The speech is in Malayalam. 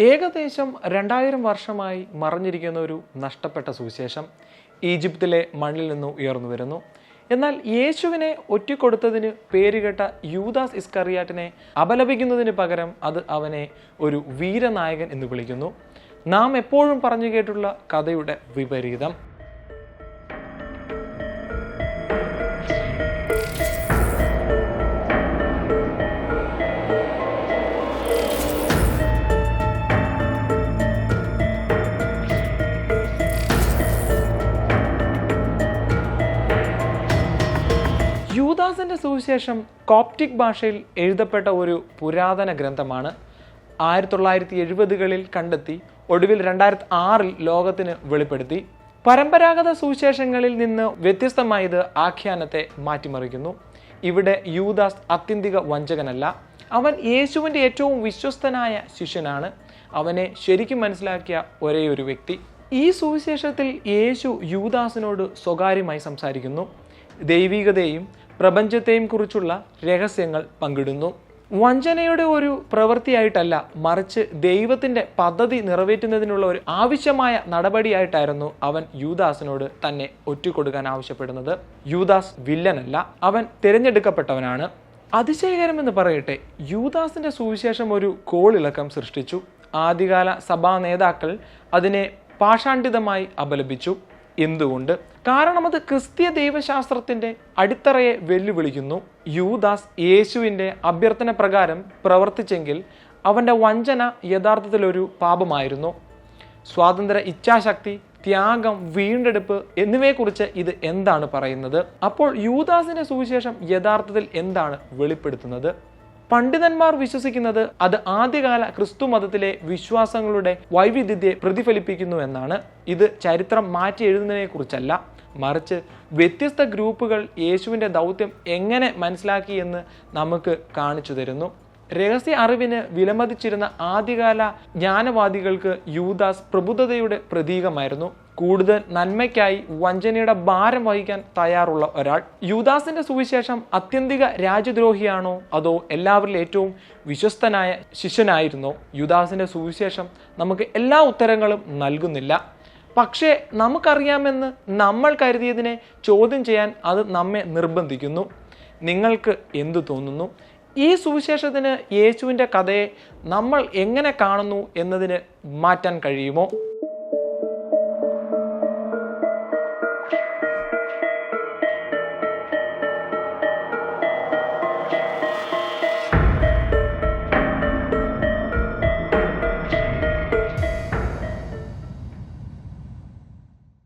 ഏകദേശം രണ്ടായിരം വർഷമായി മറഞ്ഞിരിക്കുന്ന ഒരു നഷ്ടപ്പെട്ട സുവിശേഷം ഈജിപ്തിലെ മണ്ണിൽ നിന്ന് ഉയർന്നു വരുന്നു. എന്നാൽ യേശുവിനെ ഒറ്റിക്കൊടുത്തതിന് പേരുകെട്ട യൂദാസ് ഇസ്കറിയാറ്റിനെ അപലപിക്കുന്നതിന് പകരം അത് അവനെ ഒരു വീരനായകൻ എന്ന് വിളിക്കുന്നു. നാം എപ്പോഴും പറഞ്ഞു കേട്ടുള്ള കഥയുടെ വിപരീതം. യൂദാസിന്റെ സുവിശേഷം കോപ്റ്റിക് ഭാഷയിൽ എഴുതപ്പെട്ട ഒരു പുരാതന ഗ്രന്ഥമാണ് ആയിരത്തി തൊള്ളായിരത്തി എഴുപതുകളിൽ കണ്ടെത്തി ഒടുവിൽ രണ്ടായിരത്തി ആറിൽ ലോകത്തിന് വെളിപ്പെടുത്തി. പരമ്പരാഗത സുവിശേഷങ്ങളിൽ നിന്ന് വ്യത്യസ്തമായി ഇത് ആഖ്യാനത്തെ മാറ്റിമറിക്കുന്നു. ഇവിടെ യൂദാസ് അത്യന്തിക വഞ്ചകനല്ല അവൻ യേശുവിന്റെ ഏറ്റവും വിശ്വസ്തനായ ശിഷ്യനാണ്. അവനെ ശരിക്കും മനസ്സിലാക്കിയ ഒരേയൊരു ഒരു വ്യക്തി. ഈ സുവിശേഷത്തിൽ യേശു യൂദാസിനോട് സ്വകാര്യമായി സംസാരിക്കുന്നു. ദൈവികതയും പ്രപഞ്ചത്തെയും കുറിച്ചുള്ള രഹസ്യങ്ങൾ പങ്കിടുന്നു. വഞ്ചനയുടെ ഒരു പ്രവൃത്തിയായിട്ടല്ല മറിച്ച് ദൈവത്തിന്റെ പദ്ധതി നിറവേറ്റുന്നതിനുള്ള ഒരു ആവശ്യമായ നടപടിയായിട്ടായിരുന്നു അവൻ യൂദാസിനോട് തന്നെ ഒറ്റുകൊടുക്കാൻ ആവശ്യപ്പെടുന്നത്. യൂദാസ് വില്ലനല്ല അവൻ തിരഞ്ഞെടുക്കപ്പെട്ടവനാണ്. അതിശയകരമെന്ന് പറയട്ടെ യൂദാസിന്റെ സുവിശേഷം ഒരു കോളിളക്കം സൃഷ്ടിച്ചു. ആദ്യകാല സഭാ നേതാക്കൾ അതിനെ പാഷാണ്ഡിതമായി അപലപിച്ചു. എന്തുകൊണ്ട്? കാരണം അത് ക്രിസ്തീയ ദൈവശാസ്ത്രത്തിന്റെ അടിത്തറയെ വെല്ലുവിളിക്കുന്നു. യൂദാസ് യേശുവിന്റെ അഭ്യർത്ഥന പ്രകാരം പ്രവർത്തിച്ചെങ്കിൽ അവന്റെ വഞ്ചന യഥാർത്ഥത്തിലൊരു പാപമായിരുന്നു. സ്വാതന്ത്ര്യ ഇച്ഛാശക്തി ത്യാഗം വീണ്ടെടുപ്പ് എന്നിവയെക്കുറിച്ച് ഇത് എന്താണ് പറയുന്നത്? അപ്പോൾ യൂദാസിന്റെ സുവിശേഷം യഥാർത്ഥത്തിൽ എന്താണ് വെളിപ്പെടുത്തുന്നത്? പണ്ഡിതന്മാർ വിശ്വസിക്കുന്നത് അത് ആദ്യകാല ക്രിസ്തു മതത്തിലെ വിശ്വാസങ്ങളുടെ വൈവിധ്യത്തെ പ്രതിഫലിപ്പിക്കുന്നു എന്നാണ്. ഇത് ചരിത്രം മാറ്റി എഴുതുന്നതിനെ കുറിച്ചല്ല മറിച്ച് വ്യത്യസ്ത ഗ്രൂപ്പുകൾ യേശുവിന്റെ ദൗത്യം എങ്ങനെ മനസ്സിലാക്കി എന്ന് നമുക്ക് കാണിച്ചു തരുന്നു. രഹസ്യ അറിവിന് വിലമതിച്ചിരുന്ന ആദ്യകാല ജ്ഞാനവാദികൾക്ക് യൂദാസ് പ്രബുദ്ധതയുടെ പ്രതീകമായിരുന്നു. കൂടുതൽ നന്മയ്ക്കായി വഞ്ചനയുടെ ഭാരം വഹിക്കാൻ തയ്യാറുള്ള ഒരാൾ. യൂദാസിന്റെ സുവിശേഷം അത്യന്തിക രാജ്യദ്രോഹിയാണോ അതോ എല്ലാവരിലും ഏറ്റവും വിശ്വസ്തനായ ശിഷ്യനായിരുന്നോ? യൂദാസിന്റെ സുവിശേഷം നമുക്ക് എല്ലാ ഉത്തരങ്ങളും നൽകുന്നില്ല. പക്ഷേ നമുക്കറിയാമെന്ന് നമ്മൾ കരുതിയതിനെ ചോദ്യം ചെയ്യാൻ അത് നമ്മെ നിർബന്ധിക്കുന്നു. നിങ്ങൾക്ക് എന്തു തോന്നുന്നു? ഈ സുവിശേഷത്തിന് യേശുവിന്റെ കഥയെ നമ്മൾ എങ്ങനെ കാണുന്നു എന്നതിന് മാറ്റാൻ കഴിയുമോ?